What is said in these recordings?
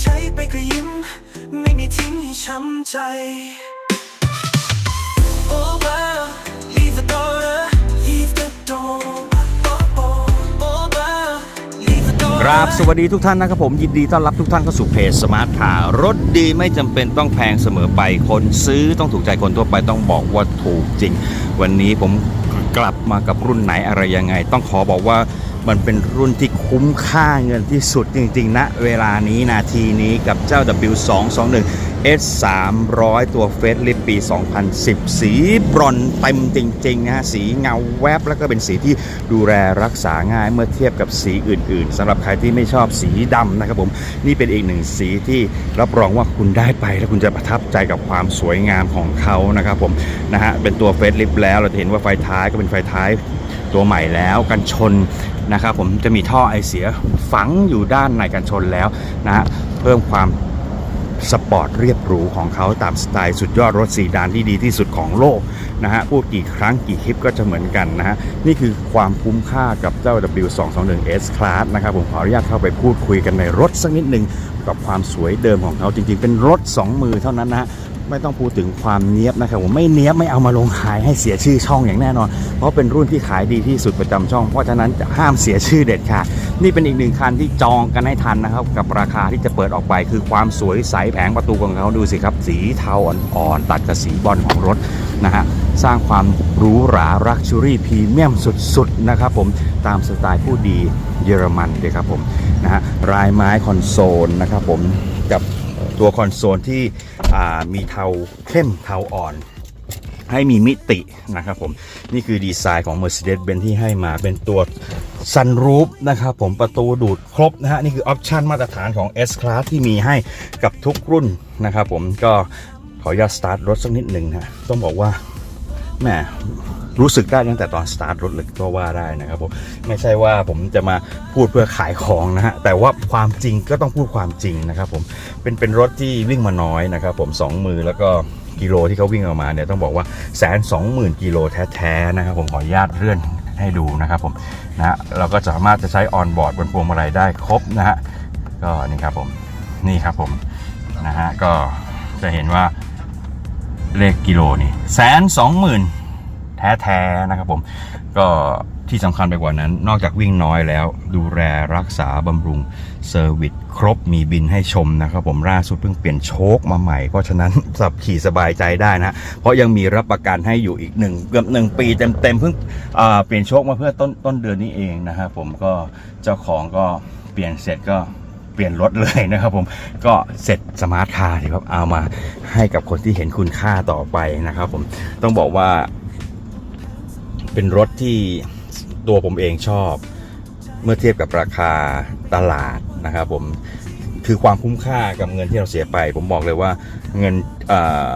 ใช้ไปก็ยิ้ม ไม่มีทิ้งให้ช้ำใจ Oh wow leave the door leave the door ครับ สวัสดีทุกท่านนะครับผมยินดีต้อนรับทุกท่านเข้าสู่เพจสมาร์ทคาร์รถดีไม่จำเป็นต้องแพงเสมอไปคนซื้อต้องถูกใจคนทั่วไปต้องบอกว่าถูกจริง วันนี้ผมกลับมากับรุ่นไหนอะไรยังไง ต้องขอบอกว่า มันเป็นรุ่นที่คุ้มค่าเงินที่สุดจริงๆณเวลานี้นาทีนี้กับเจ้า W221 S 300ตัวเฟสลิปปี 2010 สีบรอนเต็มจริงๆนะฮะ สีเงาแวบแล้วก็เป็นสีที่ดูแลรักษาง่ายเมื่อเทียบกับสีอื่นๆสำหรับใครที่ไม่ชอบสีดำนะครับผม นี่เป็นอีกหนึ่งสีที่รับรองว่าคุณได้ไป แล้วคุณจะประทับใจกับความสวยงามของเขานะครับผมนะฮะเป็นตัวเฟสลิปแล้วเราจะเห็นว่าไฟท้ายก็เป็นไฟท้าย ตัวใหม่แล้วกันชนนะครับผมจะมีท่อไอเสียฝังอยู่ด้านในกันชนแล้วนะฮะเพิ่มความสปอร์ตเรียบหรูของเขาตามสไตล์สุดยอดรถสีดานที่ดีที่สุดของโลกนะฮะพูดกี่ครั้งกี่คลิปก็จะเหมือนกันนะฮะ นี่คือความคุ้มค่ากับเจ้า W221S Class นะครับผมขออนุญาตเข้าไปพูดคุยกันในรถสักนิดหนึ่งกับความสวยเดิมของเขาจริงๆ เป็นรถ 2 มือเท่านั้นนะฮะ ไม่ต้องพูดถึงความเนี้ยบนะครับผมไม่เนี้ยบไม่เอามาลงขายให้เสียชื่อช่องอย่างแน่นอน เพราะเป็นรุ่นที่ขายดีที่สุดประจำช่อง เพราะฉะนั้นจะห้ามเสียชื่อเด็ดขาดนี่เป็นอีกหนึ่งคันที่จองกันให้ทันนะครับ กับราคาที่จะเปิดออกไป คือความสวยใสแผงประตูของเขาดูสิครับ สีเทาอ่อนๆตัดกับสีบอลของรถนะฮะสร้างความหรูหรารักชูรี่พรีเมียมสุดๆนะครับผมตามสไตล์ผู้ดีเยอรมันเลยครับผมนะฮะรายไม้คอนโซลนะครับผมกับ ตัวคอนโซลที่มีเทาเข้มเทาอ่อนให้มีมิตินะครับผม นี่คือดีไซน์ของ Mercedes-Benz ที่ให้มาเป็นตัว Sunroof นะครับผมประตูดูดครบนะฮะ นี่คือออปชันมาตรฐานของ S Class ที่มีให้กับทุกรุ่นนะครับผมก็ขออนุญาตสตาร์ทรถสักนิดหนึ่งนะต้องบอกว่าแหม รู้สึกได้ตั้งแต่ตอนสตาร์ทรถเลยก็ว่าได้นะครับผมไม่ใช่ว่าผมจะมาพูดเพื่อขายของนะฮะแต่ว่าความจริงก็ต้องพูดความจริงนะครับผมเป็นเป็นรถที่วิ่งมาน้อยนะครับผมสองมือแล้วก็กิโลที่เขาวิ่งออกมาเนี่ยต้องบอกว่าแสนสองหมื่นกิโลแท้ๆนะครับผมขออนุญาตเลื่อนให้ดูนะครับผมนะฮะเราก็สามารถจะใช้ออนบอร์ดบนพวงมาลัยได้ครบนะฮะก็นี่ครับผมนี่ครับผมนะฮะก็จะเห็นว่าเลขกิโลนี่แสนสองหมื่น แท้ๆนะครับผมก็ที่สำคัญไปกว่านั้น นอกจากวิ่งน้อยแล้ว ดูแลรักษาบำรุงเซอร์วิสครบมีบินให้ชมนะครับผมล่าสุดเพิ่งเปลี่ยนโชคมาใหม่ เพราะฉะนั้นสับขี่สบายใจได้นะ เพราะยังมีรับประกันให้อยู่อีกหนึ่งเกือบหนึ่งปีเต็มๆเพิ่งเปลี่ยนโชคมาเพื่อต้นต้นเดือนนี้เองนะครับผมก็เจ้าของก็เปลี่ยนเสร็จก็เปลี่ยนรถเลยนะครับผมก็เสร็จสมาร์ทคาร์ที่ครับเอามาให้กับคนที่เห็นคุณค่าต่อไปนะครับผมต้องบอกว่า เป็นรถที่ตัวผมเองชอบ เมื่อเทียบกับราคาตลาดนะครับผมคือความคุ้มค่ากับเงินที่เราเสียไป ผมบอกเลยว่าเงินเอ่อ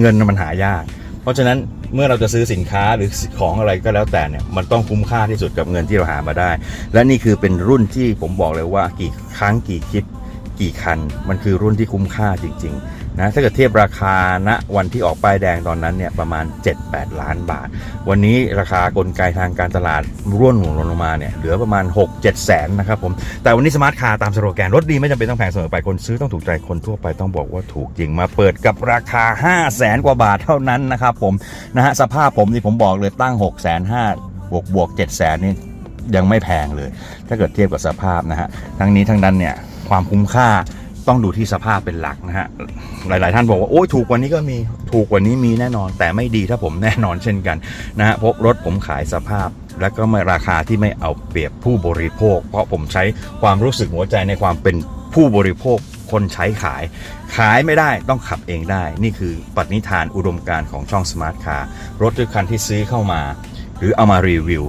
เงินมันหายาก เพราะฉะนั้นเมื่อเราจะซื้อสินค้าหรือของอะไรก็แล้วแต่เนี่ยมันต้องคุ้มค่าที่สุดกับเงินที่เราหามาได้ และนี่คือเป็นรุ่นที่ผมบอกเลยว่ากี่ครั้งกี่คลิปกี่คัน มันคือรุ่นที่คุ้มค่าจริง ๆ นะถ้าเกิดเทียบราคาณวันที่ออกป้ายแดงตอนนั้นเนี่ยประมาณ 7-8 ล้านบาท วันนี้ราคากลไกทางการตลาดร่วนหนุนลงมาเนี่ยเหลือประมาณ 6-7 แสนนะครับผม แต่วันนี้สมาร์ทคาร์ตามสโลแกน รถดีไม่จำเป็นต้องแพงเสมอไปคนซื้อต้องถูกใจคนทั่วไปต้องบอกว่าถูกจริงมาเปิดกับราคา 5 0 0แสนกว่าบาทเท่านั้นนะครับผมนะฮะสภาพผมนี่ผมบอกเลยตั้ง 6 5 0 0 0บวกบวก7 0 0แสนนี่ยังไม่แพงเลย ถ้าเกิดเทียบกับสภาพนะฮะทั้งนี้ทั้งนั้นเนี่ยความคุ้มค่า ต้องดูที่สภาพเป็นหลักนะฮะ หลาย ๆ ท่านบอกว่า โอ้ยถูกกว่านี้ก็มี ถูกกว่านี้มีแน่นอน แต่ไม่ดีถ้าผมแน่นอนเช่นกันนะฮะ เพราะรถผมขายสภาพ และก็ไม่ราคาที่ไม่เอาเปรียบผู้บริโภค เพราะผมใช้ความรู้สึกหัวใจในความเป็นผู้บริโภค คนใช้ขาย ขายไม่ได้ต้องขับเองได้ นี่คือปณิธานอุดมการของช่องสมาร์ทคาร์รถทุกคันที่ซื้อเข้ามา หรือเอามารีวิว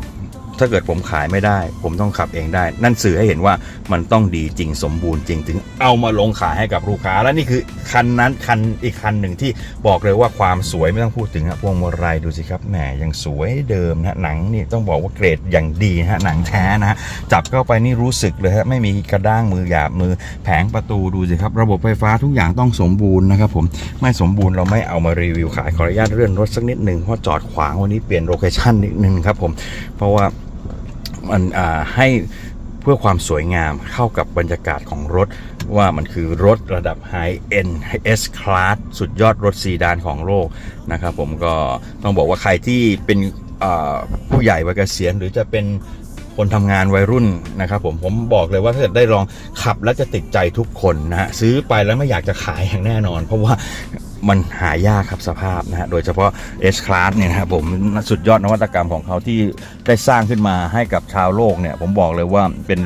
ถ้าเกิดผมขายไม่ได้ ผมต้องขับเองได้ นั่นสื่อให้เห็นว่ามันต้องดีจริงสมบูรณ์จริงถึงเอามาลงขายให้กับลูกค้า และนี่คือคันนั้นคันอีกคันหนึ่งที่บอกเลยว่าความสวยไม่ต้องพูดถึงฮะพวงมาลัยดูสิครับแหมยังสวยเดิมนะหนังนี่ต้องบอกว่าเกรดอย่างดีนะฮะหนังแท้นะฮะจับเข้าไปนี่รู้สึกเลยฮะไม่มีกระด้างมือหยาบมือ แผงประตูดูสิครับ ระบบไฟฟ้าทุกอย่างต้องสมบูรณ์นะครับผมไม่สมบูรณ์เราไม่เอามารีวิวขายขออนุญาตเลื่อนรถสักนิดหนึ่งเพราะจอดขวางวันนี้เปลี่ยนโลเคชั่นนิดนึงครับผมเพราะว่า มันให้เพื่อความสวยงามเข้ากับบรรยากาศของรถ ว่ามันคือรถระดับ High End S Class สุดยอดรถซีดานของโลกนะครับผมก็ต้องบอกว่าใครที่เป็นผู้ใหญ่วัยเกษียณหรือจะเป็นคนทำงานวัยรุ่นนะครับผมผมบอกเลยว่าถ้าเกิดได้ลองขับแล้วจะติดใจทุกคนนะฮะซื้อไปแล้วไม่อยากจะขายอย่างแน่นอน เพราะว่า มันหายากครับสภาพนะฮะโดยเฉพาะ S Class เนี่ยนะครับผมสุดยอดนวัตกรรมของเขาที่ได้สร้างขึ้นมาให้กับชาวโลกเนี่ยผมบอกเลยว่าเป็น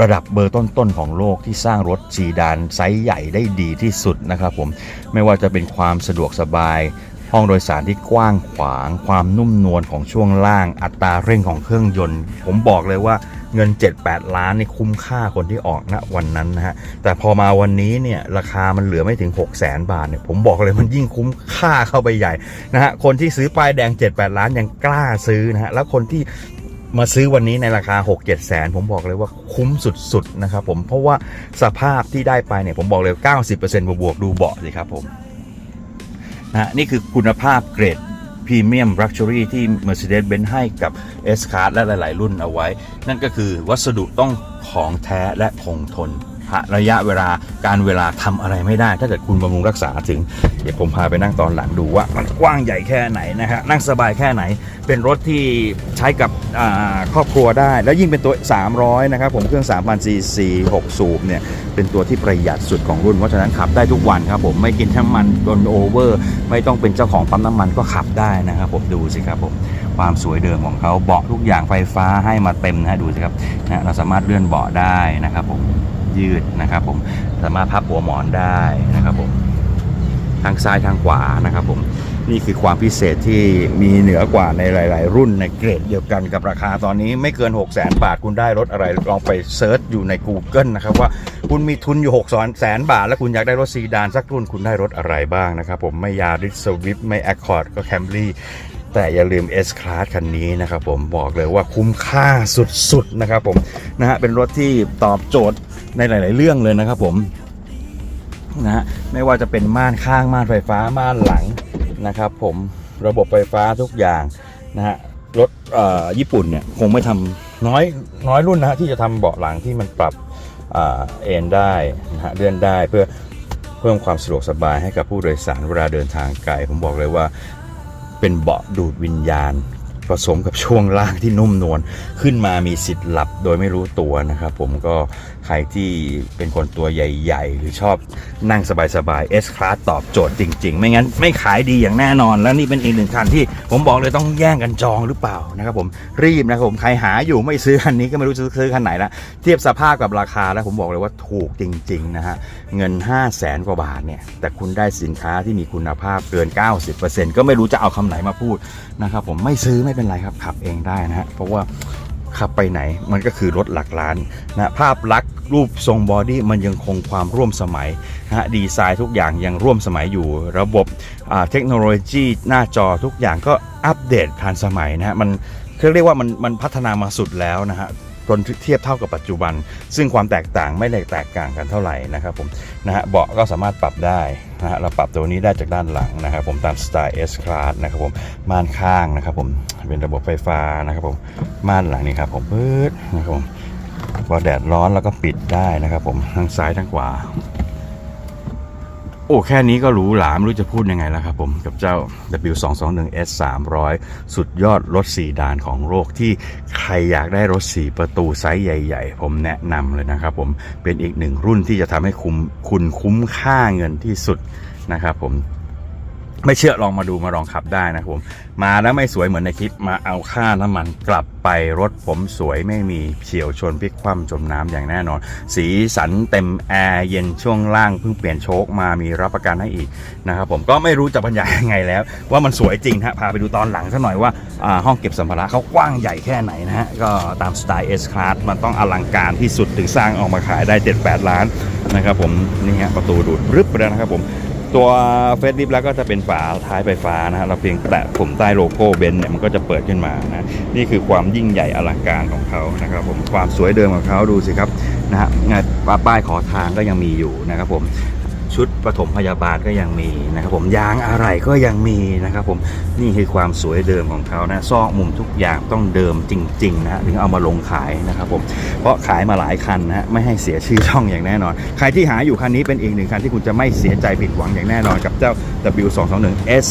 ระดับเบอร์ต้นๆของโลกที่สร้างรถซีดานไซส์ใหญ่ได้ดีที่สุดนะครับผมไม่ว่าจะเป็นความสะดวกสบาย ห้องโดยสารที่กว้างขวาง ความนุ่มนวลของช่วงล่างอัตราเร่งของเครื่องยนต์ ผมบอกเลยว่า เงิน 7-8 ล้านนี่คุ้มค่าคนที่ออกณวันนั้นนะฮะ แต่พอมาวันนี้เนี่ยราคามันเหลือไม่ถึง 6 0แสนบาทเนี่ยผมบอกเลยมันยิ่งคุ้มค่าเข้าไปใหญ่นะฮะ คนที่ซื้อป้ายแดง 7-8 ล้านยังกล้าซื้อนะฮะ แล้วคนที่มาซื้อวันนี้ในราคา 6-7 แสน ผมบอกเลยว่าคุ้มสุดๆนะครับผม เพราะว่าสภาพที่ได้ไปเนี่ยผมบอกเลย 90%บวกๆดูเบาะสิครับผมนะฮะนี่คือคุณภาพเกรด พรีเมียมลักชัวรี่ที่ Mercedes-Benz ให้กับ S-Class และหลาย ๆ รุ่นเอาไว้ นั่นก็คือวัสดุต้องของแท้และคงทน ระยะเวลาการเวลาทำอะไรไม่ได้ ถ้าเกิดคุณบำรุงรักษาถึง เดี๋ยวผมพาไปนั่งตอนหลังดูว่า มันกว้างใหญ่แค่ไหนนะฮะนั่งสบายแค่ไหน เป็นรถที่ใช้กับครอบครัวได้ แล้วยิ่งเป็นตัว 300 นะครับผมเครื่อง 3,000 cc 6 สูบเนี่ยเป็นตัวที่ประหยัดสุดของรุ่นเพราะฉะนั้นขับได้ทุกวันครับผมไม่กินน้ำมันโดนโอเวอร์ไม่ต้องเป็นเจ้าของปั๊มน้ำมันก็ขับได้นะครับผมดูสิครับผมความสวยเดิมของเขาเบาะทุกอย่างไฟฟ้าให้มาเต็มนะฮะดูสิครับนะเราสามารถเลื่อนเบาะได้นะครับผม ยืดนะครับผมสามารถพับหัวหมอนได้นะครับผมทางซ้ายทางขวานะครับผมนี่คือความพิเศษที่มีเหนือกว่าในหลาย ๆ รุ่นในเกรดเดียวกันกับราคาตอนนี้ไม่เกิน 6 0 0 0 0 0บาทคุณได้รถอะไร ลองไปเซิร์ชอยู่ใน Google นะครับว่าคุณมีทุนอยู่6 0 0 0 0 0บาท แล้วคุณอยากได้รถซีดานสักรุ่นคุณได้รถอะไรบ้างนะครับผมไม่ยาริสสวิฟไม่ Accord ก็ Camry แต่อย่าลืม S Class คันนี้นะครับผมบอกเลยว่าคุ้มค่าสุด ๆ นะครับผมนะฮะเป็นรถที่ตอบโจทย์ ในหลาย ๆ เรื่องเลยนะครับผมนะฮะไม่ว่าจะเป็นม่านข้างม่านไฟฟ้าม่านหลังนะครับ ผมระบบไฟฟ้าทุกอย่างนะฮะรถอ่อญี่ปุ่นเนี่ยคงไม่ทำน้อยน้อยรุ่นนะฮะที่จะทำเบาะหลังที่มันปรับอ่าเอนได้นะฮะเลื่อนได้เพื่อเพิ่มความสะดวกสบายให้กับผู้โดยสารเวลาเดินทางไกลผมบอกเลยว่าเป็นเบาะดูดวิญญาณ ผสมกับช่วงล่างที่นุ่มนวลขึ้นมามีสิทธิ์หลับโดยไม่รู้ตัวนะครับผมก็ใครที่เป็นคนตัวใหญ่ ๆ หรือชอบนั่งสบายๆ S Class ตอบโจทย์จริง ๆ ไม่งั้นไม่ขายดีอย่างแน่นอน และนี่เป็นอีกหนึ่งคันที่ผมบอกเลยต้องแย่งกันจองหรือเปล่านะครับผมรีบนะครับผมใครหาอยู่ไม่ซื้อคันนี้ก็ไม่รู้จะซื้อคันไหนละเทียบสภาพกับราคาแล้วผมบอกเลยว่าถูกจริง ๆ นะฮะเงิน 5 0 0แสนกว่าบาทเนี่ยแต่คุณได้สินค้าที่มีคุณภาพเกิน 90%ก็ไม่รู้จะเอาคำไหนมาพูดนะครับผมไม่ซื้อไม่เป็นไรครับขับเองได้นะฮะเพราะว่าขับไปไหนมันก็คือรถหลักล้านนะภาพลักษณ์รูปทรงบอดี้มันยังคงความร่วมสมัยนะฮะดีไซน์ทุกอย่างยังร่วมสมัยอยู่ระบบอ่าเทคโนโลยีหน้าจอทุกอย่างก็อัปเดตทันสมัยนะฮะมันเรียกว่ามันมันพัฒนามาสุดแล้วนะฮะจนเทียบเท่ากับปัจจุบัน ซึ่งความแตกต่างไม่ได้แตกต่างกันเท่าไหร่นะครับผมนะฮะเบาะก็สามารถปรับได้ นะฮะเราปรับตัวนี้ได้จากด้านหลังนะครับผมตามสไตล์ S Class นะครับผมม่านข้างนะครับผมเป็นระบบไฟฟ้านะครับผมม่านหลังนี่ครับผมปึ๊ดนะครับผมพอแดดร้อนแล้วก็ปิดได้นะครับผมทั้งซ้ายทั้งขวา โอ้แค่นี้ก็หรูหราไม่รู้จะพูดยังไงแล้วครับผม กับเจ้า W221S 300 สุดยอดรถ 4 ด่านของโลกที่ใครอยากได้รถ 4 ประตูไซส์ใหญ่ ๆ ผมแนะนำเลยนะครับผมเป็นอีกหนึ่งรุ่นที่จะทำให้คุ้มคุณคุ้มค่าเงินที่สุดนะครับผม ไม่เชื่อลองมาดูมาลองขับได้นะครับผม มาแล้วไม่สวยเหมือนในคลิปมาเอาค่าน้ำมันกลับไปรถผมสวยไม่มีเฉียวชนพลิกคว่ำจมน้ำอย่างแน่นอน สีสันเต็มแอร์เย็นช่วงล่างเพิ่งเปลี่ยนโชคมามีรับประกันให้อีกนะครับผมก็ไม่รู้จะบรรยายยังไงแล้ว ว่ามันสวยจริงฮะพาไปดูตอนหลังสักหน่อยว่าอ่าห้องเก็บสัมภาระเขากว้างใหญ่แค่ไหนนะฮะก็ตามสไตล์ S Class มันต้องอลังการที่สุดถึงสร้างออกมาขายได้ 7-8 ล้านนะครับผมนี่ฮะประตูดูดรึบไปแล้วนะครับผม ตัวเฟสลิฟแล้วก็จะเป็นฝาท้ายไฟฟ้านะฮะเราเพียงแตะปุ่มใต้โลโก้เบนซ์เนี่ยมันก็จะเปิดขึ้นมานะนี่คือความยิ่งใหญ่อลังการของเขานะครับผมความสวยเดิมของเขาดูสิครับนะฮะงานป้ายขอทางก็ยังมีอยู่นะครับผม ชุดปฐมพยาบาลก็ยังมีนะครับผมยางอะไรก็ยังมีนะครับผมนี่คือความสวยเดิมของเขานะซอกมุมทุกอย่างต้องเดิมจริงๆนะถึงเอามาลงขายนะครับผมเพราะขายมาหลายคันนะฮะไม่ให้เสียชื่อช่องอย่างแน่นอน ใครที่หาอยู่คันนี้เป็นอีกหนึ่งคันที่คุณจะไม่เสียใจผิดหวังอย่างแน่นอนกับเจ้า W221 S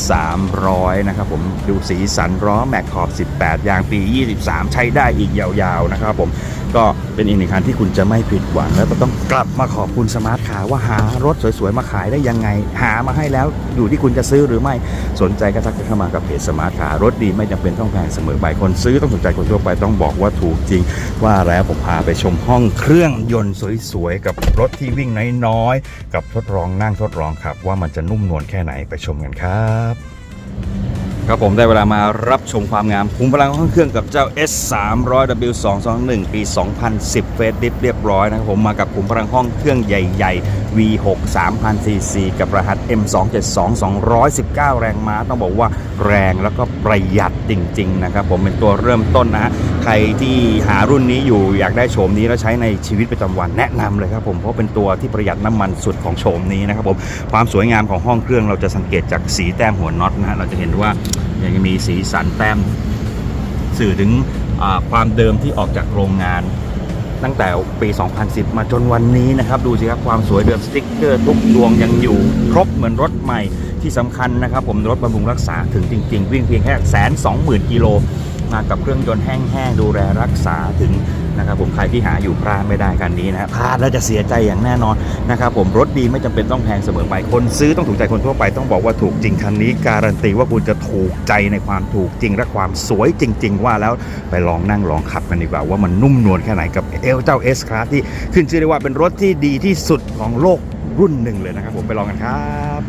300นะครับผมดูสีสันล้อแม็กขอบ 18 ยางปี 23 ใช้ได้อีกยาวๆนะครับผม ก็เป็นอีกหนึ่งคันที่คุณจะไม่ผิดหวัง แล้วก็ต้องกลับมาขอบคุณสมาร์ทคาร์ว่าหารถสวยๆ มาขายได้ยังไง หามาให้แล้วอยู่ที่คุณจะซื้อหรือไม่สนใจก็ทักเข้ามากับเพจสมาร์ทคาร์รถดีไม่จำเป็นต้องแพงเสมอไปคนซื้อต้องสนใจคนทั่วไปต้องบอกว่าถูกจริง ว่าแล้วผมพาไปชมห้องเครื่องยนต์สวยๆกับรถที่วิ่งน้อยๆกับทดลองนั่งทดลองขับ ว่ามันจะนุ่มนวลแค่ไหนไปชมกันครับ ครับผมได้เวลามารับชมความงามคุ้มพลังของเครื่องกับเจ้า S 3 0 0 W 2 2 1ปี 2010 เฟสดิฟเรียบร้อยนะครับผมมากับคุมพลังห้องเครื่องใหญ่ ๆ V6 3000 cc กับรหัส M272 219 แรงม้าต้องบอกว่าแรงแล้วก็ประหยัดจริง ๆ นะครับ ผมเป็นตัวเริ่มต้นนะฮะใครที่หารุ่นนี้อยู่อยากได้โฉมนี้แล้วใช้ในชีวิตประจำวันแนะนำเลยครับผมเพราะเป็นตัวที่ประหยัดน้ำมันสุดของโฉมนี้นะครับผมความสวยงามของห้องเครื่องเราจะสังเกตจากสีแต้มหัวน็อตนะฮะเราจะเห็นว่ายังมีสีสันแต้มสื่อถึงความเดิมที่ออกจากโรงงาน ตั้งแต่ปี 2010 มาจนวันนี้นะครับ ดูสิครับความสวยเดิมสติ๊กเกอร์ทุกดวงยังอยู่ ครบเหมือนรถใหม่ที่สำคัญนะครับ ผมรถบำรุงรักษาถึงจริง ๆ วิ่งเพียงแค่แสนสองหมื่นกิโลมากับเครื่องยนต์แห้งๆ ดูแลรักษาถึง นะครับผมใครที่หาอยู่พลาดไม่ได้คันนี้นะพลาดแล้วจะเสียใจอย่างแน่นอนนะครับผมรถดีไม่จำเป็นต้องแพงเสมอไปคนซื้อต้องถูกใจคนทั่วไปต้องบอกว่าถูกจริงคันนี้การันตีว่าคุณจะถูกใจในความถูกจริงและความสวยจริง ๆ ว่าแล้วไปลองนั่งลองขับกันดีกว่าว่ามันนุ่มนวลแค่ไหนกับเอลเจ้า S Class ที่ขึ้นชื่อได้ว่าเป็นรถที่ดีที่สุดของโลกรุ่นหนึ่งเลยนะครับผมไปลองกันครับ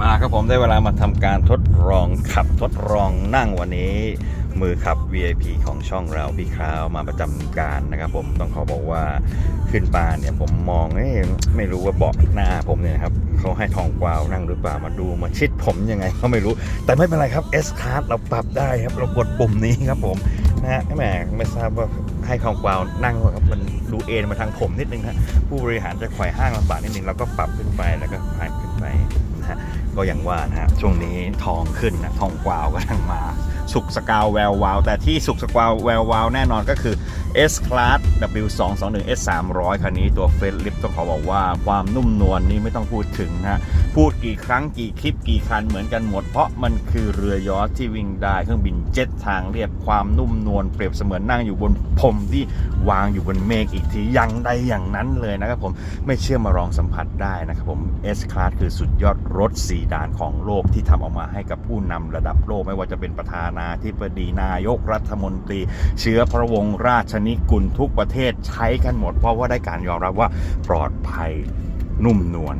มาครับผมได้เวลามาทำการทดลองขับทดลองนั่งวันนี้ มือขับ VIP ของช่องเราพี่คราวมาประจำการนะครับ ผมต้องขอบอกว่าขึ้นปานเนี่ยผมมองเอ๊ะไม่รู้ว่าเบาะหน้าผมเนี่ยครับเขาให้ทองกวาวนั่งหรือเปล่ามาดูมาชิดผมยังไงก็ไม่รู้ แต่ไม่เป็นไรครับ S Class เราปรับได้ครับ เรากดปุ่มนี้ครับผมนะฮะแหมไม่ทราบว่าให้ทองกวาวนั่งว่าครับมันดูเอ็นมาทางผมนิดนึงฮะผู้บริหารจะไขว่ห้างลำบากนิดนึงเราก็ปรับขึ้นไปแล้วก็พายขึ้นไปนะฮะก็อย่างว่านะฮะช่วงนี้ทองขึ้นนะทองกวาวก็ทั้งมา สุกสกาวแวววาว แต่ที่สุกสกาวแวววาวแน่นอนก็คือ S Class W 2 2 1 S 300คันนี้ตัวเฟสลิฟต้องขอบอกว่าความนุ่มนวลนี่ไม่ต้องพูดถึงนะฮะพูดกี่ครั้งกี่คลิปกี่คันเหมือนกันหมด เพราะมันคือเรือยอชที่วิ่งได้เครื่องบินเจ็ตทางเรียบความนุ่มนวลเปรียบเสมือนนั่งอยู่บนพรมที่วางอยู่บนเมฆอีกทีอย่างใดอย่างนั้นเลยนะครับผมไม่เชื่อมาลองสัมผัสได้นะครับผม S Class คือสุดยอดรถ4ด่านของโลกที่ทำออกมาให้กับผู้นำระดับโลกไม่ว่าจะเป็นประธานาธิบดีนายกรัฐมนตรี เชื้อพระวงศ์ราชนิกุลทุกประเทศใช้กันหมด เพราะว่าได้การยอมรับว่าปลอดภัยนุ่มนวล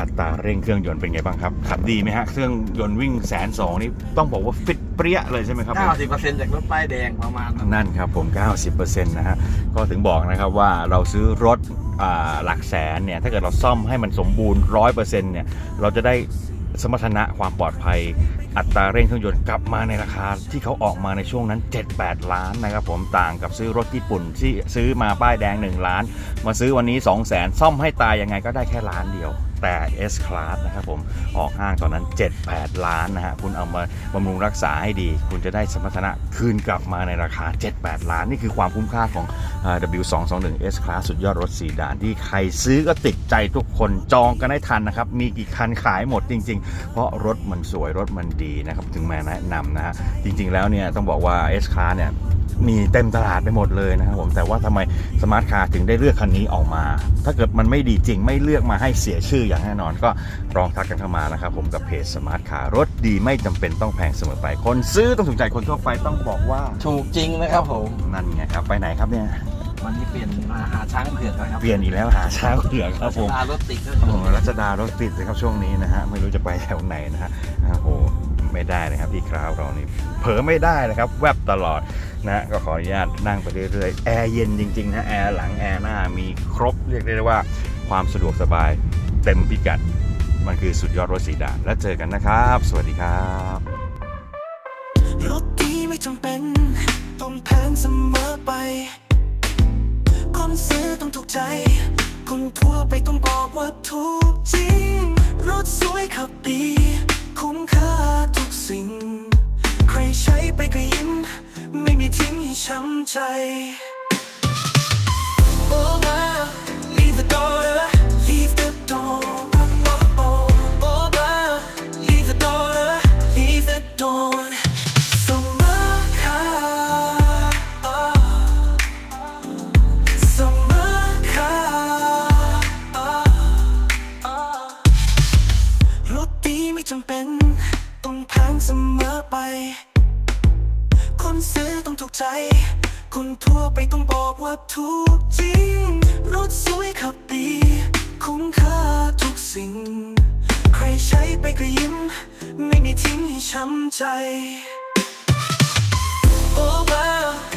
อัตราเร่งเครื่องยนต์เป็นไงบ้างครับขับดีไหมฮะเครื่องยนต์วิ่งแสนสองนี่ต้องบอกว่าฟิตเปรี้ยเลยใช่ไหมครับ90%จากรถป้ายแดงประมาณนั้นนั่นครับผม 90%นะฮะก็ถึงบอกนะครับว่าเราซื้อรถอ่าหลักแสนเนี่ยถ้าเกิดเราซ่อมให้มันสมบูรณ์ 100%เนี่ยเราจะได้สมรรถนะความปลอดภัย อัตราเร่งเครื่องยนต์กลับมาในราคาที่เขาออกมาในช่วงนั้น 7-8 ล้านนะครับผมต่างกับซื้อรถญี่ปุ่นที่ซื้อมาป้ายแดง 1 ล้าน มาซื้อวันนี้ 2 0 0 0 0 0ซ่อมให้ตายยังไงก็ได้แค่ล้านเดียวแต่ S Class นะครับผม ออกห้างตอนนั้น 7-8 ล้านนะฮะ คุณเอามาบำรุงรักษาให้ดี คุณจะได้สมรรถนะคืนกลับมาในราคา 7-8 ล้าน นี่คือความคุ้มค่าของเอ่อ W221 S Class สุดยอดรถสีดานที่ใครซื้อก็ติดใจทุกคนจองกันได้ทันนะครับ มีกี่คันขายหมดจริง ๆ เพราะรถมันสวยรถมันดีนะครับถึงแม้แนะนำนะฮะจริงๆแล้วเนี่ยต้องบอกว่า S Class เนี่ยมีเต็มตลาดไปหมดเลยนะครับผมแต่ว่าทำไมสมาร์ทคาร์ถึงได้เลือกคันนี้ออกมา ถ้าเกิดมันไม่ดีจริงไม่เลือกมาให้เสียชื่ออย่างแน่นอนก็ลองทักกันเข้ามานะครับผมกับเพจสมาร์ทคาร์รถดีไม่จำเป็นต้องแพงเสมอไป คนซื้อต้องถูกใจคนทั่วไปต้องบอกว่า ถูกจริงนะครับผมนั่นไงครับไปไหนครับเนี่ยวันนี้เปลี่ยนมาหาช้างเผือกนะครับ เปลี่ยนอีกแล้วหาเช้าเผือกครับผมตารถติดก็โอ้โหรัชดารถติดเลยครับช่วงนี้นะฮะไม่รู้จะไปแถวไหนนะฮะโอ้โห ไม่ได้นะครับพี่คราวเรานี่เผลอไม่ได้นะครับ แวบตลอดนะก็ขออนุญาตนั่งไปเรื่อยๆแอร์เย็นจริงๆนะแอร์หลังแอร์หน้ามีครบเรียกได้ว่าความสะดวกสบายเต็มพิกัด มันคือสุดยอดรถสีดานแล้วเจอกันนะครับ สวัสดีครับรถดีไม่จำเป็นต้องแพงเสมอไปคนซื้อต้องถูกใจ คนทั่วไปต้องบอกว่าถูกจริงรถสวยขับดี ใจ Oh, now, leave the door, leave the door. Oh, oh, oh, now, leave the door, leave the door. Summer car, oh. Summer car, oh, oh. รถดีไม่จำเป็น ต้องแพงเสมอไป คนซื้อต้องถูกใจ คนทั่วไปต้องบอกว่าถูกจริง รถสวยขับดี คุ้มค่าทุกสิ่ง ใครใช้ไปก็ยิ้ม ไม่มีทิ้งให้ช้ำใจ Oh Wow